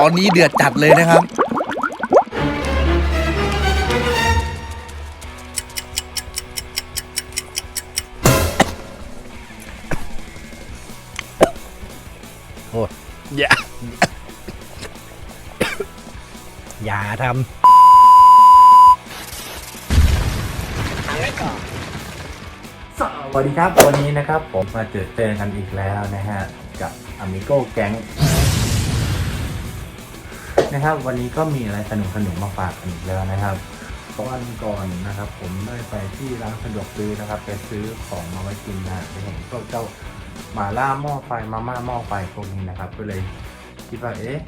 ตอนนี้เดือดจัดเลยนะครับ โอ้อย่า อย่าทสวัสดีครับ วันนี้นะครับ ผมมาเจอเจอกันอีกแล้วนะฮะ กับ Amigo Gang นะครับ วันนี้ก็มีอะไรสนุกสนุกๆมาฝากกันอีกแล้วนะครับวันก่อนนะครับ ผมได้ไปที่ร้านสะดวกซื้อนะครับไปซื้อของมาไว้กินนะไปเห็นพวกเจ้าหมาล่าหม้อไฟมาม่าหม้อไฟพวกนี้นะครับ ก็เลยคิดว่าเอ๊ะ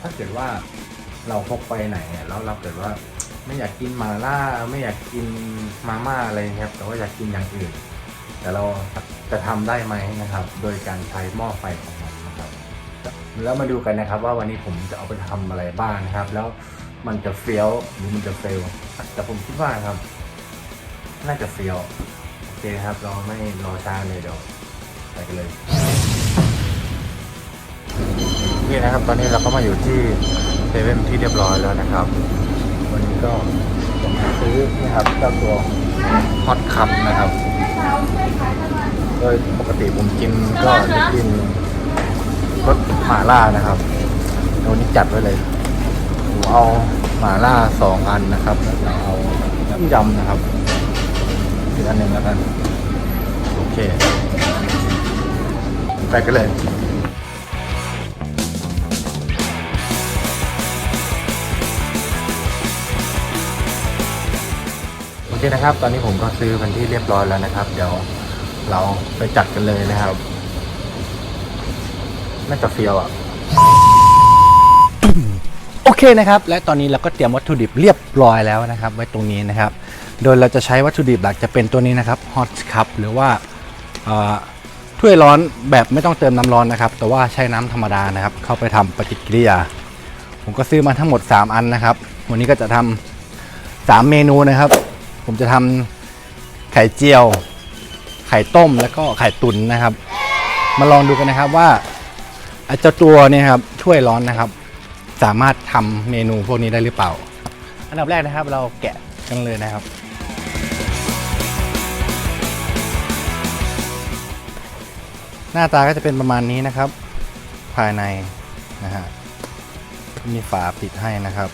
ถ้าเกิดว่าเราพกไปไหนเนี่ยแล้วเราเกิดว่าไม่อยากกินหมาล่าไม่อยากกินมาม่าอะไรครับ แต่ว่าอยากกินอย่างอื่น แต่เราจะทำได้ไหมนะครับ โดยการใช้หม้อไฟของ แล้วมาดูกันนะครับ ว่าวันนี้ผมจะเอาไปทำอะไรบ้างนะครับ แล้วมันจะเฟี้ยวหรือมันจะเฟลแต่ผมคิดว่าครับ น่าจะเฟี้ยวโอเคครับเราไม่รอช้าเลยเดี๋ยวไปกันเลยนี่นะครับ ตอนนี้เราก็มาอยู่ที่เซเว่นที่เรียบร้อยแล้วนะครับ วันนี้ก็จะมซื้อนะครับเจ้าตัวฮอตคัพนะครับโดยปกติผมกินก็จะกิน รสหม่าล่านะครับวันนี้จัดไว้เลยผมเอาหม่าล่าสองอันนะครับแล้วก็เอาน้ำยำนะครับอีกอันหนึ่งแล้วกันโอเคไปกันเลยโอเคนะครับ ตอนนี้ผมก็ซื้อเป็นที่เรียบร้อยแล้วนะครับ เดี๋ยวเราไปจัดกันเลยนะครับ น่าจะเฟียวอะ โอเคนะครับ และตอนนี้เราก็เตรียมวัตถุดิบเรียบร้อยแล้วนะครับ ไว้ตรงนี้นะครับ โดยเราจะใช้วัตถุดิบหลักจะเป็นตัวนี้นะครับ hot cup หรือว่าเอ่อถ้วยร้อนแบบไม่ต้องเติมน้ำร้อนนะครับ แต่ว่าใช้น้ำธรรมดานะครับ เข้าไปทำปฏิกิริยา ผมก็ซื้อมาทั้งหมด 3 อันนะครับ วันนี้ก็จะทำสามเมนูนะครับ ผมจะทำไข่เจียว ไข่ต้มแล้วก็ไข่ตุ๋นนะครับ มาลองดูกันนะครับว่า เจ้าตัวเนี่ยครับถ้วยร้อนนะครับ สามารถทำเมนูพวกนี้ได้หรือเปล่า อันดับแรกนะครับเราแกะกันเลยนะครับ หน้าตาก็จะเป็นประมาณนี้นะครับ ภายในนะฮะมีฝาปิดให้นะครับ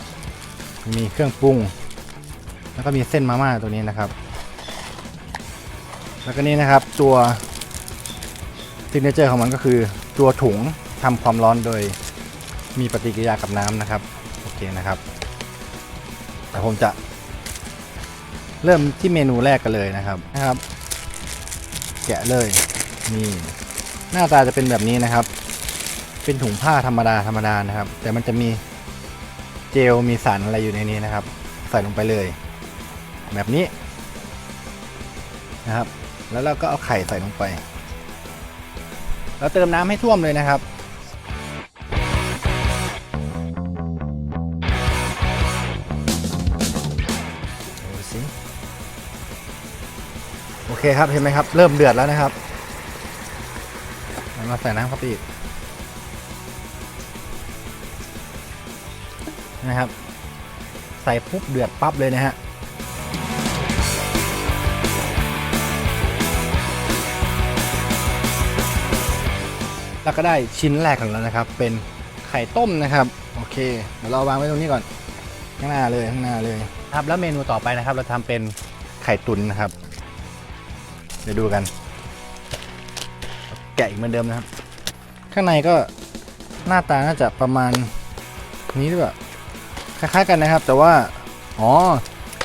มีเครื่องปรุง แล้วก็มีเส้นมาม่าตัวนี้นะครับ แล้วก็นี่นะครับตัวซิกเนเจอร์ของมันก็คือตัวถุง ทำความร้อนโดยมีปฏิกิริยากับน้ำนะครับ โอเคนะครับแต่ผมจะเริ่มที่เมนูแรกกันเลยนะครับนะครับ แกะเลยนี่หน้าตาจะเป็นแบบนี้นะครับ เป็นถุงผ้าธรรมดาธรรมดานะครับ แต่มันจะมีเจลมีสารอะไรอยู่ในนี้นะครับ ใส่ลงไปเลย แบบนี้นะครับ แล้วเราก็เอาไข่ใส่ลงไป เราเติมน้ำให้ท่วมเลยนะครับ เคครับเห็นไหมครับ เริ่มเดือดแล้วนะครับมาใส่น้ำเข้าไปอีกนะครับ ใส่ปุ๊บเดือดปั๊บเลยนะฮะแล้วก็ได้ชิ้นแรกของเรานะครับ เป็นไข่ต้มนะครับ โอเค เดี๋ยวเราวางไว้ตรงนี้ก่อนข้างหน้าเลยข้างหน้าเลยครับแล้วเมนูต่อไปนะครับ เราทำเป็นไข่ตุ๋นนะครับ เดี๋ยวดูกัน แกะอีกเหมือนเดิมนะครับ ข้างในก็หน้าตาน่าจะประมาณนี้หรือเปล่าคล้ายๆกันนะครับ แต่ว่า อ๋อ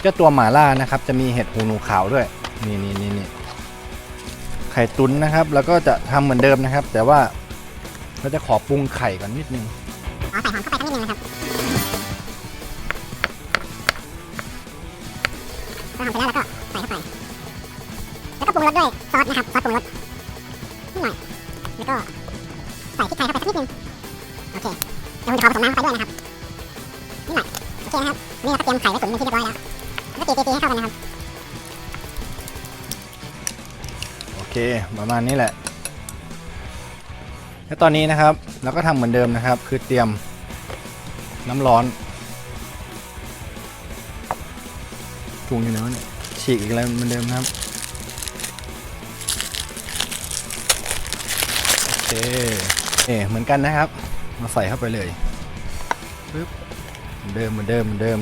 เจ้าตัวหมาล่านะครับ จะมีเห็ดหูหนูขาวด้วย นี่นี่นี่นี่ไข่ตุ๋นนะครับ แล้วก็จะทำเหมือนเดิมนะครับ แต่ว่าเราจะขอปรุงไข่ก่อนนิดนึงอ๋อใส่หอมเข้าไปสักนิดนึงนะครับพอหอมเสร็จแล้วแล้วก็ รุงรสด้วยซอสนะครับซอสปรุงรสนิดหน่อยแล้วก็ใส่พริกไทยเข้าไปสักนิดนึงโอเคเดี๋ยวผมจะขอผสมน้ำเข้าไปด้วยนะครับนิดหน่อยโอเคนะครับนี่เราก็เตรียมไข่ไว้ตุ๋นเป็นที่เรียบร้อยแล้วก็ตีให้เข้ากันนะครับโอเคประมาณนี้แหละ แล้วตอนนี้นะครับเราก็ทำเหมือนเดิมนะครับ คือเตรียมน้ำร้อนถุงอยู่ไหนวะเนี่ยฉีกอีกแล้วเหมือนเดิมครับ เคเอเหมือนกันนะครับ มาใส่เข้าไปเลยปึ๊บเหมือนเดิมเหมือนเดิมเหมือนเดิม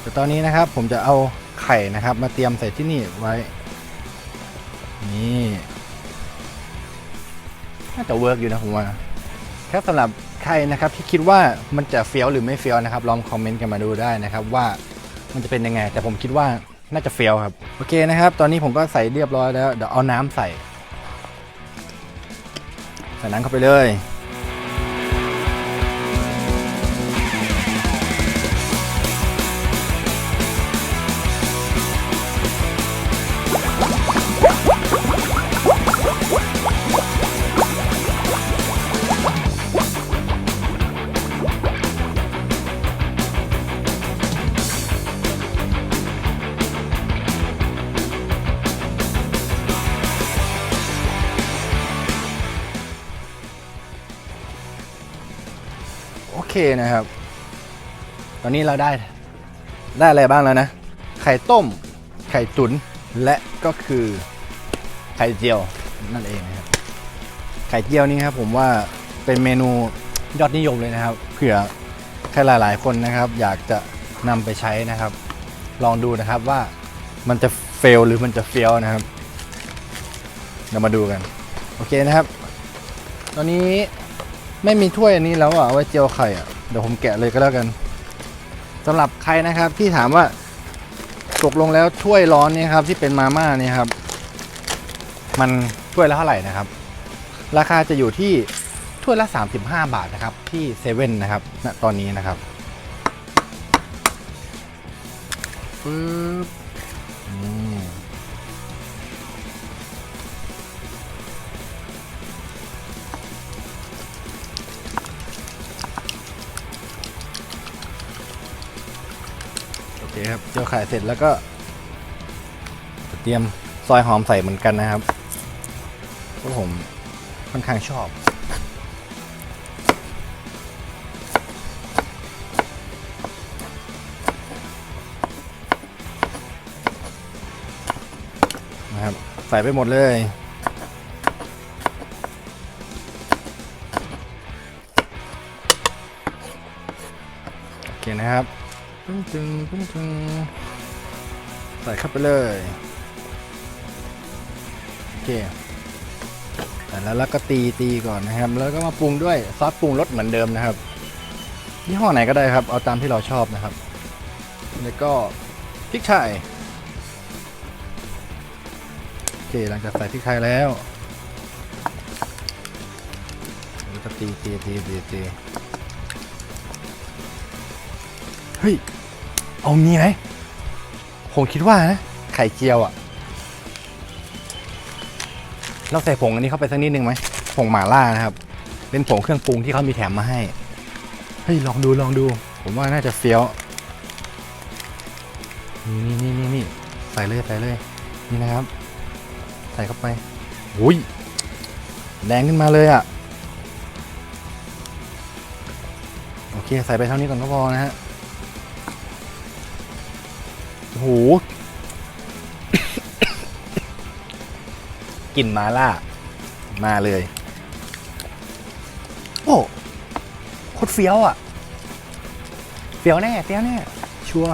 แต่ตอนนี้นะครับผมจะเอาไข่นะครับมาเตรียมใส่ที่นี่ไว้ นี่น่าจะเวิร์กอยู่นะผมว่าครับสำหรับใครนะครับที่คิดว่ามันจะเฟี้ยวหรือไม่เฟี้ยวนะครับลองคอมเมนต์กันมาดูได้นะครับว่ามันจะเป็นยังไง แต่ผมคิดว่าน่าจะเฟี้ยวครับ โอเคนะครับ ตอนนี้ผมก็ใส่เรียบร้อยแล้วเดี๋ยวเอาน้ำใส่ ใส่นังเข้าไปเลย เคนะครับ ตอนนี้เราได้ได้อะไรบ้างแล้วนะ ไข่ต้ม ไข่ตุ๋นและก็คือไข่เจียวนั่นเองนะครับ ไข่เจียวนี่ครับผมว่าเป็นเมนูยอดนิยมเลยนะครับ เผื่อใครหลาย ๆ คนนะครับ อยากจะนำไปใช้นะครับ ลองดูนะครับว่ามันจะเฟลหรือมันจะเฟี้ยวนะครับเรามาดูกัน โอเคนะครับ ตอนนี้ ไม่มีถ้วยอันนี้แล้วอะเอาไว้เจียวไข่อะเดี๋ยวผมแกะเลยก็แล้วกันสำหรับใครนะครับที่ถามว่าตกลงแล้วถ้วยร้อนเนี่ยครับที่เป็นมาม่าเนี่ยครับ มันถ้วยละเท่าไหร่นะครับ ราคาจะอยู่ที่ถ้วยละ 35 บาทนะครับ ที่เซเว่นนะครับณตอนนี้นะครับปึ๊บ ครับเจียวไข่เสร็จแล้วก็ เตรียมซอยหอมใส่เหมือนกันนะครับเพราะผมค่อนข้างชอบนะครับใส่ไปหมดเลยโอเคนะครับ ตึ้งตึงตึ้งตึงใส่เข้าไปเลยโอเคแต่แล้วแล้วก็ตีตีก่อนนะครับ แล้วก็มาปรุงด้วยซอสปรุงรสเหมือนเดิมนะครับยี่ห้อไหนก็ได้ครับ เอาตามที่เราชอบนะครับ แล้วก็พริกไทยโอเคหลังจากใส่พริกไทยแล้วแล้วก็ตีตีตีตีตี ฮ้ย เอางี้ไหมผมคิดว่านะไข่เจียวอะ่ะ เราใส่ผงอันนี้เข้าไปสักนิดนึงไหมผงหม่าล่านะครับ เป็นผงเครื่องปรุงที่เขามีแถมมาให้ เฮ้ย ลองดูลองดู ผมว่าน่าจะเฟี้ยว นี่นี่นี่นี่ใส่เลยใส่เลย นี่นะครับ ใส่เข้าไปอุ้ยแดงขึ้นมาเลยอะ่ะ โอเค ใส่ไปเท่านี้ก่อนก็พอนะฮะ โอ้โหกลิ่นมาล่า มาเลย โอ้โคตรเฟี้ยวอะ เฟี้ยวแน่เฟี้ยวแน่ ชัวร์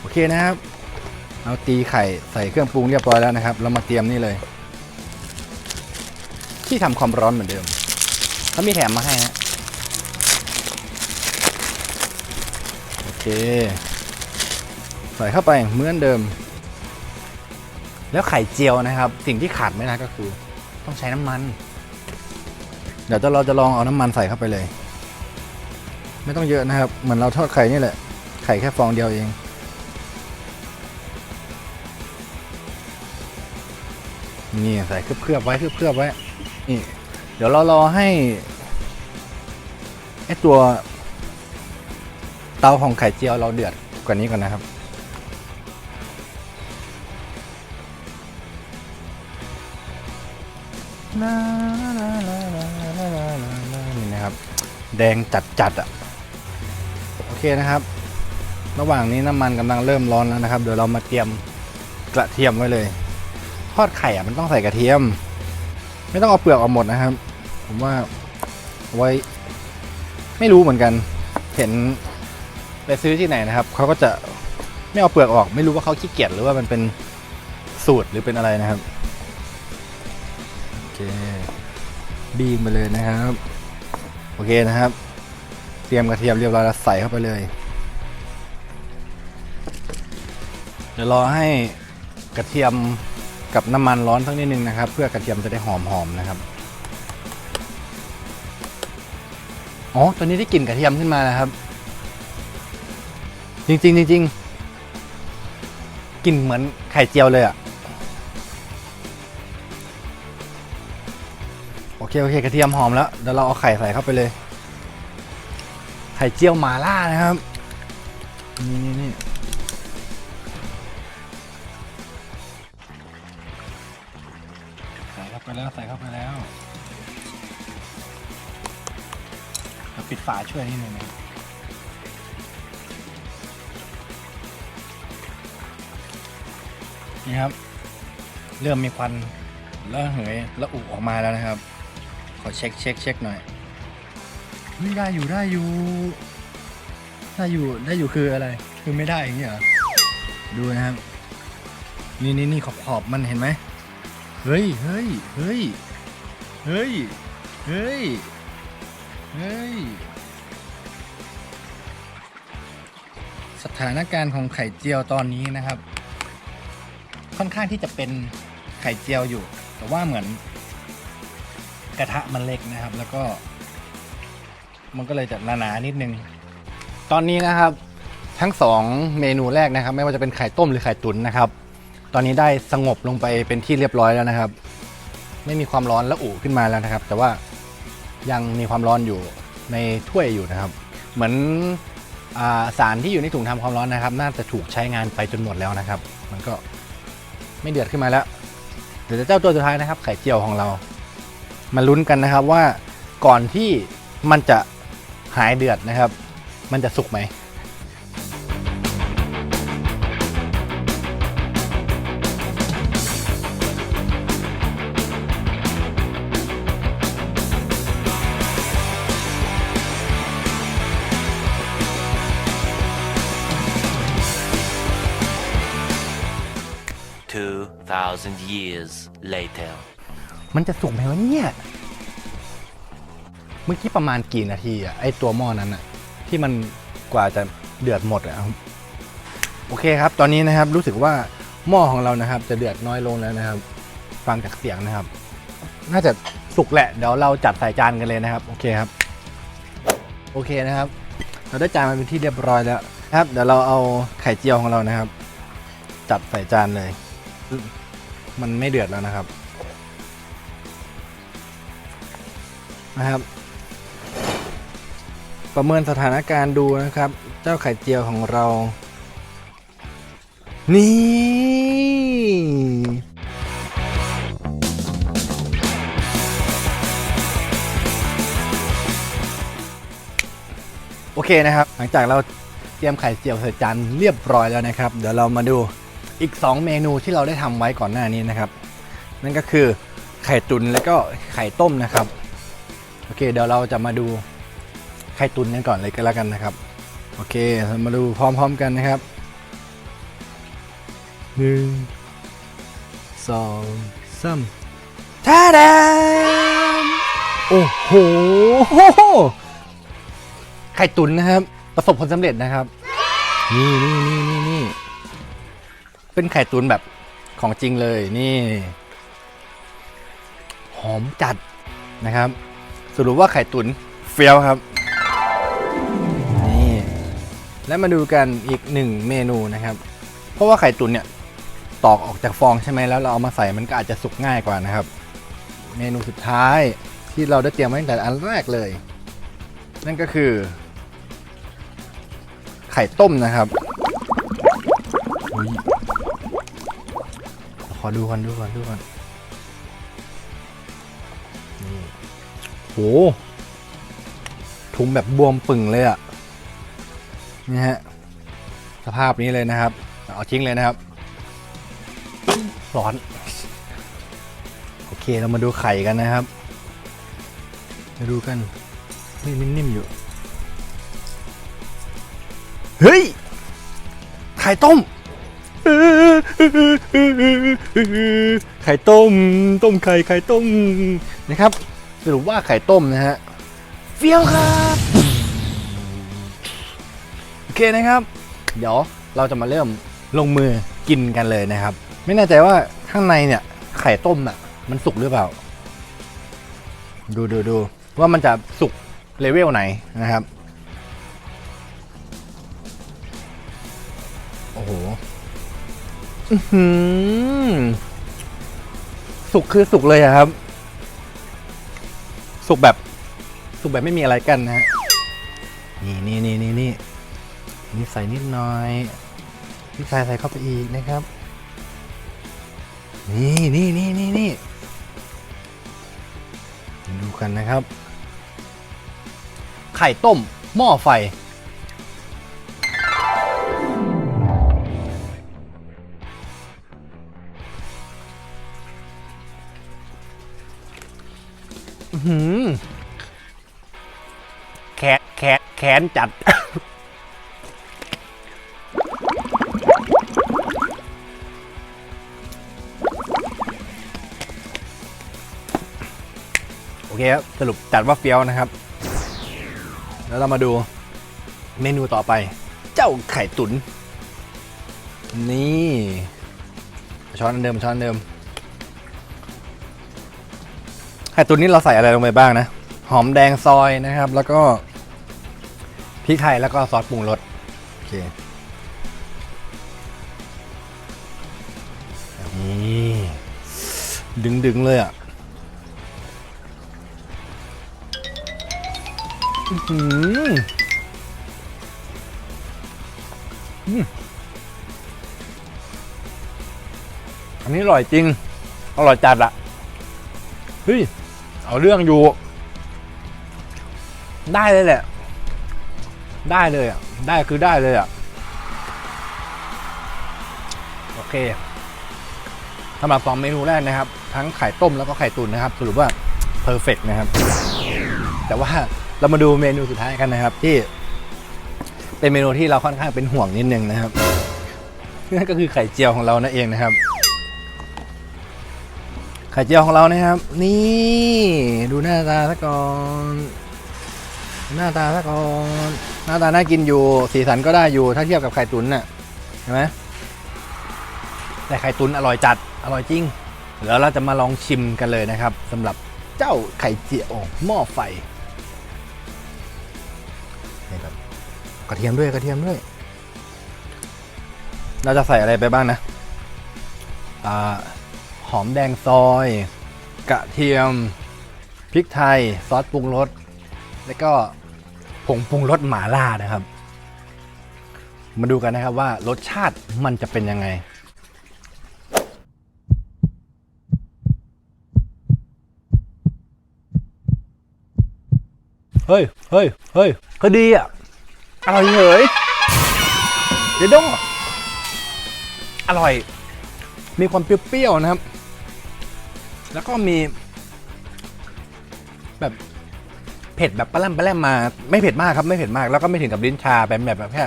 โอเคนะครับ เอาตีไข่ใส่เครื่องปรุงเรียบร้อยแล้วนะครับเรามาเตรียมนี่เลย ที่ทำความร้อนเหมือนเดิมเขามีแถมมาให้ฮะโอเค ใส่เข้าไปเหมือนเดิม แล้วไข่เจียวนะครับ สิ่งที่ขาดไม่ได้ก็คือ ต้องใช้น้ำมัน เดี๋ยวเราจะลองเอาน้ำมันใส่เข้าไปเลย ไม่ต้องเยอะนะครับ เหมือนเราทอดไข่นี่แหละ ไข่แค่ฟองเดียวเองนี่ใส่เคลือบๆไว้เคลือบๆไว้ นี่ เดี๋ยวเรารอให้ไอตัว เตาของไข่เจียวเราเดือดกว่านี้ก่อนนะครับ นี่นะครับ แดงจัดจัดๆอะโอเคนะครับ ระหว่างนี้น้ำมันกำลังเริ่มร้อนแล้วนะครับ เดี๋ยวเรามาเตรียมกระเทียมไว้เลย ทอดไข่อะมันต้องใส่กระเทียม ไม่ต้องเอาเปลือกออกหมดนะครับ ผมว่าเอาไว้ ไม่รู้เหมือนกัน เห็นไปซื้อที่ไหนนะครับ เขาก็จะไม่เอาเปลือกออก ไม่รู้ว่าเขาขี้เกียจหรือว่ามันเป็นสูตรหรือเป็นอะไรนะครับ บีมไปเลยนะครับ โอเคนะครับเตรียมกระเทียมเรียบร้อยแล้วใส่เข้าไปเลย เดี๋ยวรอให้กระเทียมกับน้ำมันร้อนสักนิดนึงนะครับ เพื่อกระเทียมจะได้หอมๆนะครับอ๋อตัวนี้ได้กลิ่นกระเทียมขึ้นมาแล้วครับ จริงๆจริงๆกลิ่นเหมือนไข่เจียวเลยอะโเคโอเคกระเทียมหอมแล้วเดี๋ยวเราเอาไข่ใส่เข้าไปเลย ไข่เจียวหมาล่านะครับ นี่นี่นี่ใส่เข้าไปแล้วใส่เข้าไปแล้วเราปิดฝาช่วยนิดนึงนะนี่ครับ เริ่มมีควันแล้วเหยแล้วอุออกมาแล้วนะครับ ขอเช็คเช็คเช็คหน่อยเฮ้ยได้อยู่ได้อยู่ได้อยู่ได้อยู่คืออะไร คือไม่ได้อย่างเงี้ยเหรอดูนะครับ นี่นี่นี่ขอบขอบมันเห็นไหมเฮ้ยเฮ้ยเฮ้ยเฮ้ยเฮ้ยเฮ้ยสถานการณ์ของไข่เจียวตอนนี้นะครับ ค่อนข้างที่จะเป็นไข่เจียวอยู่ แต่ว่าเหมือน กระทะมันเล็กนะครับ แล้วก็ มันก็เลยจะหนาๆนิดนึง ตอนนี้นะครับ ทั้งสองเมนูแรกนะครับ ไม่ว่าจะเป็นไข่ต้มหรือไข่ตุ๋นนะครับ ตอนนี้ได้สงบลงไปเป็นที่เรียบร้อยแล้วนะครับ ไม่มีความร้อนและอุขึ้นมาแล้วนะครับ แต่ว่ายังมีความร้อนอยู่ในถ้วยอยู่นะครับ เหมือนอาสารที่อยู่ในถุงทำความร้อนนะครับ น่าจะถูกใช้งานไปจนหมดแล้วนะครับ มันก็ไม่เดือดขึ้นมาแล้วเดี๋ยวจะเจ้าตัวสุดท้ายนะครับ ไข่เจียวของเรา มาลุ้นกันนะครับว่าก่อนที่มันจะหายเดือดนะครับ มันจะสุกไหม2,000 years later. มันจะสุกไหมวะเนี่ย เมื่อกี้ประมาณกี่นาทีอะไอตัวหม้อนั้นอะที่มันกว่าจะเดือดหมดอะครับโอเคครับ ตอนนี้นะครับรู้สึกว่าหม้อของเรานะครับ จะเดือดน้อยลงแล้วนะครับ ฟังจากเสียงนะครับ น่าจะสุกแหละเดี๋ยวเราจัดใส่จานกันเลยนะครับ โอเคครับ โอเคนะครับ เราได้จานมาเป็นที่เรียบร้อยแล้วครับ เดี๋ยวเราเอาไข่เจียวของเรานะครับ จัดใส่จานเลย มันไม่เดือดแล้วนะครับ นะครับ ประเมินสถานการณ์ดูนะครับ เจ้าไข่เจียวของเรา นี่โอเคนะครับ หลังจากเราเตรียมไข่เจียวใส่จานเรียบร้อยแล้วนะครับ เดี๋ยวเรามาดูอีก 2 เมนูที่เราได้ทำไว้ก่อนหน้านี้นะครับ นั่นก็คือไข่ตุนแล้วก็ไข่ต้มนะครับ โอเคเดี๋ยวเราจะมาดูไข่ตุนกันก่อนเลยก็แล้วกันนะครับ โอเคมาดูพร้อมๆกันนะครับหนึ่งสองสามท่าแดงโอ้โหไข่ตุนนะครับ ประสบผลสำเร็จนะครับ นี่นี่นี่นี่นี่เป็นไข่ตุนแบบของจริงเลยนี่ หอมจัดนะครับ สรุปว่าไข่ตุนเฟี้ยวครับ นี่ และมาดูกันอีกหนึ่งเมนูนะครับ เพราะว่าไข่ตุนเนี่ยตอกออกจากฟองใช่ไหมแล้วเราเอามาใส่มันก็อาจจะสุกง่ายกว่านะครับ เมนูสุดท้ายที่เราได้เตรียมไว้ตั้งแต่อันแรกเลย นั่นก็คือ ไข่ต้มนะครับขอดูก่อนดูก่อนดูก่อน ถถุงแบบบวมปึ่งเลยอะนี่ฮะสภาพนี้เลยนะครับ เอาทิ้งเลยนะครับ ร้อน โอเคเรามาดูไข่กันนะครับ มาดูกันนี่นิ่มๆอยู่ เฮ้ย ไข่ต้ม ไข่ต้ม ต้มไข่ไข่ต้มนะครับ สรุปว่าไข่ต้มนะฮะเฟี้ยวครับโอเคนะครับ เดี๋ยวเราจะมาเริ่มลงมือกินกันเลยนะครับ ไม่แน่ใจว่าข้างในเนี่ยไข่ต้มน่ะ มันสุกหรือเปล่า ดูดูดูว่ามันจะสุกเลเวลไหนนะครับโอ้โหอื้อหือสุกคือสุกเลยอะครับ สุกแบบสุกแบบไม่มีอะไรกันนะฮะนี่นี่นี่นี่นี่นี่ใส่นิดหน่อยพี่ชายใส่เข้าไปอีกนะครับ นี่นี่นี่นี่นี่ดูกันนะครับ ไข่ต้มหม้อไฟ แขนแขนแขนจัด โอเคครับ สรุปจัดว่าเฟี้ยวนะครับ แล้วเรามาดูเมนูต่อไป เจ้าไข่ตุ๋นนี่ ช้อนเดิมช้อนเดิม ข่ตุ๋นนี่เราใส่อะไรลงไปบ้างนะ หอมแดงซอยนะครับ แล้วก็พริกไทยแล้วก็ซอสปรุงรสโอเคนี่ดึงดึงๆเลยอะอืมอันนี้อร่อยจริง อร่อยจัดอะเฮ้ย เอาเรื่องอยู่ ได้เลยแหละ ได้เลยอะ ได้คือได้เลยอะ โอเคสำหรับสองเมนูแรกนะครับ ทั้งไข่ต้มแล้วก็ไข่ตุ๋นนะครับ สรุปว่าเพอร์เฟกนะครับ แต่ว่าเรามาดูเมนูสุดท้ายกันนะครับ ที่ เป็นเมนูที่เราค่อนข้างเป็นห่วงนิดนึงนะครับนั่นก็คือไข่เจียวของเรานั่นเองนะครับ ไข่เจียวของเรานะครับ นี่ดูหน้าตาซะก่อน หน้าตาซะก่อนหน้าตาน่ากินอยู่ สีสันก็ได้อยู่ถ้าเทียบกับไข่ตุ๋นน่ะเห็นไหมแต่ไข่ตุ๋นอร่อยจัดอร่อยจริงแล้วเราจะมาลองชิมกันเลยนะครับสำหรับเจ้าไข่เจียวหม้อไฟนี่ครับกระเทียมด้วยกระเทียมด้วย เราจะใส่อะไรไปบ้างนะอ่า หอมแดงซอย กระเทียม พริกไทย ซอสปรุงรส แล้วก็ผงปรุงรสหม่าล่านะครับ มาดูกันนะครับว่ารสชาติมันจะเป็นยังไงเฮ้ย เฮ้ย เฮ้ยก็ดีอะ อร่อยเหยเดี๋ยวดงอร่อย มีความเปรี้ยวๆนะครับ แล้วก็มี แบบเผ็ดแบบปลาแรมปลาแรมมา ไม่เผ็ดมากครับไม่เผ็ดมากแล้วก็ไม่ถึงกับลิ้นชาแบบแบบแบบแค่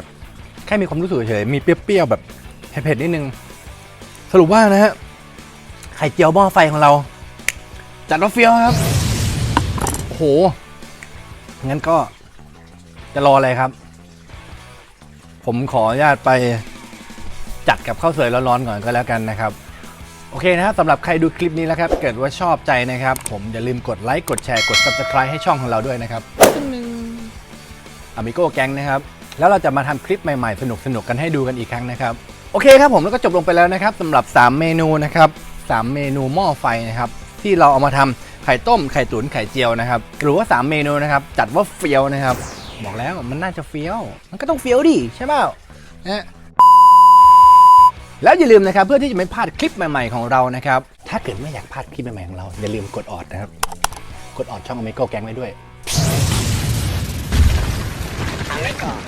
แค่มีความรู้สึกเฉยมีเปรี้ยวๆแบบเผ็ดๆนิดนึง สรุปว่านะฮะไข่เจียวหม้อไฟของเรา จัดว่าเฟี้ยวครับโอ้โหงั้นก็จะรออะไรครับ ผมขออนุญาตไปจัดกับข้าวสวยร้อนๆก่อนก็แล้วกันนะครับ โอเคนะครับสำหรับใครดูคลิปนี้แล้วครับ เกิดว่าชอบใจนะครับ ผมอย่าลืมกดไลค์กดแชร์กด subscribe ให้ช่องของเราด้วยนะครับอ m มิโก้แก๊งนะครับ แล้วเราจะมาทำคลิปใหม่ๆ สนุกๆกันให้ดูกันอีกครั้งนะครับ โอเคครับผมแล้วก็จบลงไปแล้วนะครับสำหรับ 3 เมนูนะครับ 3 เมนูหม้อไฟนะครับ ที่เราเอามาทำไข่ต้มไข่ตุ๋นไข่เจียวนะครับหรือว่า 3 เมนูนะครับ จัดว่าเฟี้ยวนะครับ บอกแล้วมันน่าจะเฟี้ยว มันก็ต้องเฟี้ยวดิใช่เปล่านะ แล้วอย่าลืมนะครับเพื่อที่จะไม่พลาดคลิปใหม่ๆของเรานะครับ ถ้าเกิดไม่อยากพลาดคลิปใหม่ๆของเราอย่าลืมกดออดนะครับ กดออดช่องอเมริกาแกงไว้ด้วยทำไว้ก่อน